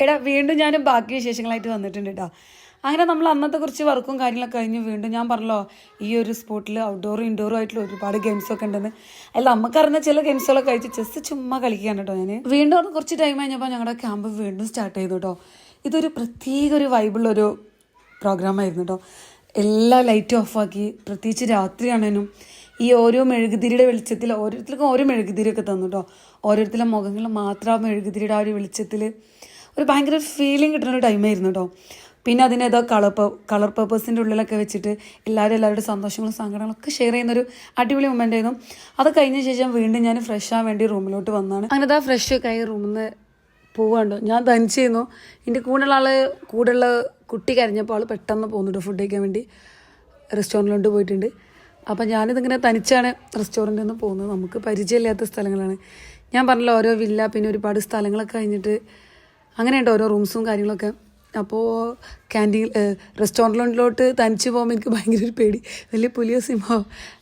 എടാ വീണ്ടും ഞാൻ ബാക്കി വിശേഷങ്ങളായിട്ട് വന്നിട്ടുണ്ട് കേട്ടോ അങ്ങനെ നമ്മൾ അന്നത്തെ കുറച്ച് വർക്കും കാര്യങ്ങളൊക്കെ കഴിഞ്ഞ് വീണ്ടും ഞാൻ പറഞ്ഞല്ലോ ഈ ഒരു സ്പോട്ടിൽ ഔട്ട്ഡോറും ഇൻഡോറും ആയിട്ടുള്ള ഒരുപാട് ഗെയിംസൊക്കെ ഉണ്ടെന്ന്. അല്ല നമുക്കറിയുന്ന ചില ഗെയിംസുകളൊക്കെ കഴിച്ച് ജസ്റ്റ് ചുമ്മാ കളിക്കുകയാണ് കേട്ടോ ഞാൻ വീണ്ടും കുറച്ച് ടൈം കഴിഞ്ഞപ്പോൾ ഞങ്ങളുടെ ക്യാമ്പ് വീണ്ടും സ്റ്റാർട്ട് ചെയ്തു കേട്ടോ ഇതൊരു പ്രത്യേക ഒരു വൈബുള്ളൊരു പ്രോഗ്രാമായിരുന്നു കേട്ടോ എല്ലാ ലൈറ്റും ഓഫാക്കി പ്രത്യേകിച്ച് രാത്രിയാണേനും ഈ ഓരോ മെഴുകുതിരിയുടെ വെളിച്ചത്തിൽ ഓരോരുത്തർക്കും ഓരോ മെഴുകുതിരിയൊക്കെ തന്നു കേട്ടോ ഓരോരുത്തരുടെ മുഖങ്ങൾ മാത്രം ആ മെഴുകുതിരിയുടെ ആ ഒരു വെളിച്ചത്തിൽ ഒരു ഭയങ്കര ഫീലിംഗ് കിട്ടുന്ന ഒരു ടൈമായിരുന്നു കേട്ടോ പിന്നെ അതിനേതോ കളർ കളർ പേപ്പേഴ്സിന്റെ ഉള്ളിലൊക്കെ വെച്ചിട്ട് എല്ലാവരും എല്ലാവരുടെ സന്തോഷങ്ങളും സങ്കടങ്ങളും ഒക്കെ ഷെയർ ചെയ്യുന്ന ഒരു അടിപൊളി മൊമെന്റ് ആയിരുന്നു. അത് കഴിഞ്ഞ ശേഷം വീണ്ടും ഞാൻ ഫ്രഷ് ആവാൻ വേണ്ടി റൂമിലോട്ട് വന്നാണ്. അങ്ങനെ ആ ഫ്രഷ് ഒക്കെ ആയി റൂമിൽ നിന്ന് പോവാണ്ടോ? ഞാൻ ചെയ്യുന്നു. എന്റെ കൂടെയുള്ള ആൾ കൂടെയുള്ള കുട്ടി കരഞ്ഞപ്പോൾ ആൾ പെട്ടെന്ന് പോകുന്നുണ്ട് ഫുഡ് കഴിക്കാൻ വേണ്ടി. റെസ്റ്റോറന്റിലോട്ട് പോയിട്ടുണ്ട്. അപ്പം ഞാനിതിങ്ങനെ തനിച്ചാണ് റെസ്റ്റോറന്റിൽ നിന്ന് പോകുന്നത് നമുക്ക് പരിചയമില്ലാത്ത സ്ഥലങ്ങളാണ്. ഞാൻ പറഞ്ഞല്ലോ ഓരോ വില്ല പിന്നെ ഒരുപാട് സ്ഥലങ്ങളൊക്കെ കഴിഞ്ഞിട്ട് അങ്ങനെയുണ്ട് ഓരോ റൂംസും കാര്യങ്ങളൊക്കെ. അപ്പോൾ ക്യാന്റീൻ റെസ്റ്റോറന്റിലോട്ട് തനിച്ച് പോകുമ്പോൾ എനിക്ക് ഭയങ്കര ഒരു പേടി. വലിയ പുലിയോ സിംഹോ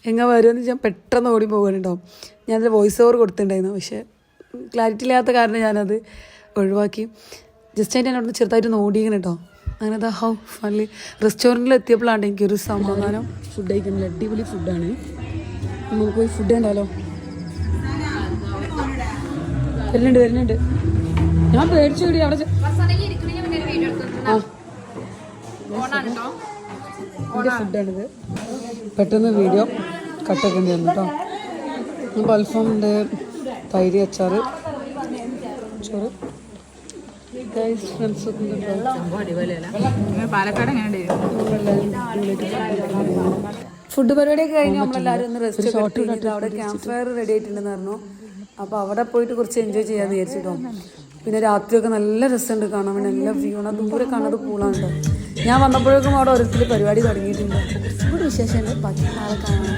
എങ്ങനെ വരുമെന്ന് ഞാൻ പെട്ടെന്ന് ഓടി പോകാനുണ്ടാവും ഞാനത് വോയിസ് ഓവർ കൊടുത്തിട്ടുണ്ടായിരുന്നു. പക്ഷേ ക്ലാരിറ്റി ഇല്ലാത്ത കാരണം ഞാനത് ഒഴിവാക്കി. ജസ്റ്റ് ആയിട്ട് എന്നോട് ചെറുതായിട്ട് നോടിയിങ്ങനെ കേട്ടോ അങ്ങനെ ഹൗ ഫൈനലി റെസ്റ്റോറന്റിൽ എത്തിയപ്പോഴാണ് എനിക്കൊരു സമാധാനം. ഫുഡ് കഴിക്കുന്നത് അടിപൊളി ഫുഡാണ് നമുക്ക് പോയി ഫുഡ് ഉണ്ടല്ലോ വരുന്നുണ്ട് വരുന്നുണ്ട്. ഞാൻ പേടിച്ചു കൂടി അവിടെ എന്റെ എന്റെ ഫുഡാണിത് പെട്ടെന്ന് വീഡിയോ കട്ടൊക്കെ തന്നു കേട്ടോ അപ്പോൾ അൽഫാമുണ്ട് തൈര് അച്ചാറ് ചോറ്. ഉണ്ട് പാലക്കാട് ഫുഡ് പരിപാടിയൊക്കെ കഴിഞ്ഞ് നമ്മളെല്ലാവരും ഒന്ന് റെസ്റ്റ് ഒക്കെ അവിടെ ക്യാമ്പ് ഫയർ റെഡി ആയിട്ടുണ്ടെന്ന് പറഞ്ഞു. അപ്പോൾ അവിടെ പോയിട്ട് കുറച്ച് എൻജോയ് ചെയ്യാന്ന് വിചാരിച്ചിട്ടോ. പിന്നെ രാത്രിയൊക്കെ നല്ല രസമുണ്ട് കാണാൻ വേണ്ടി നല്ല വ്യൂ ആണ്. ദൂരെ കാണുന്നത് പൂളാണ് ഞാൻ വന്നപ്പോഴേക്കും അവിടെ ഓരോരുത്തർ പരിപാടി തുടങ്ങിയിട്ടുണ്ട്. കുറച്ചും കൂടി വിശേഷമുണ്ട് ബാക്കി നാളെ കാണാം.